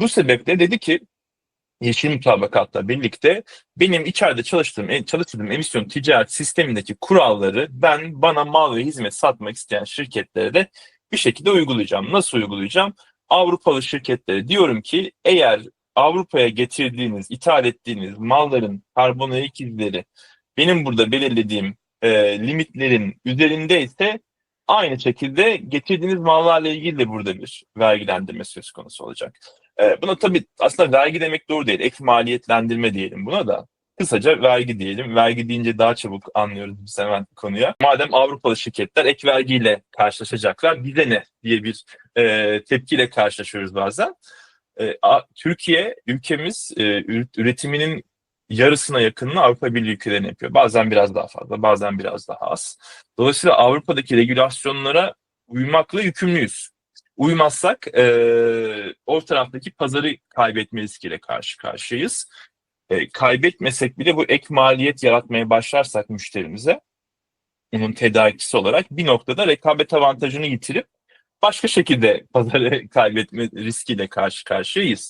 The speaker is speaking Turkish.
Bu sebeple dedi ki Yeşil Mutabakat'la birlikte benim içeride çalıştığım, e, çalıştırdığım emisyon ticaret sistemindeki kuralları ben bana mal ve hizmet satmak isteyen şirketlere de bir şekilde uygulayacağım. Nasıl uygulayacağım? Avrupalı şirketlere diyorum ki eğer Avrupa'ya getirdiğiniz, ithal ettiğiniz malların karbon ayak izleri benim burada belirlediğim e, limitlerin üzerindeyse aynı şekilde getirdiğiniz mallarla ilgili de burada bir vergilendirme söz konusu olacak. E, buna tabii aslında vergi demek doğru değil. Ek maliyetlendirme diyelim buna da. Kısaca vergi diyelim. Vergi deyince daha çabuk anlıyoruz biz hemen konuya. Madem Avrupalı şirketler ek vergiyle karşılaşacaklar bize ne diye bir e, tepkiyle karşılaşıyoruz bazen. E, a- Türkiye ülkemiz e, ür- üretiminin yarısına yakınını Avrupa Birliği ülkelerine yapıyor. Bazen biraz daha fazla, bazen biraz daha az. Dolayısıyla Avrupa'daki regülasyonlara uymakla yükümlüyüz. Uymazsak e, o taraftaki pazarı kaybetme riskiyle karşı karşıyayız. E, kaybetmesek bile bu ek maliyet yaratmaya başlarsak müşterimize onun tedarikçisi olarak bir noktada rekabet avantajını yitirip başka şekilde pazarı kaybetme riskiyle karşı karşıyayız.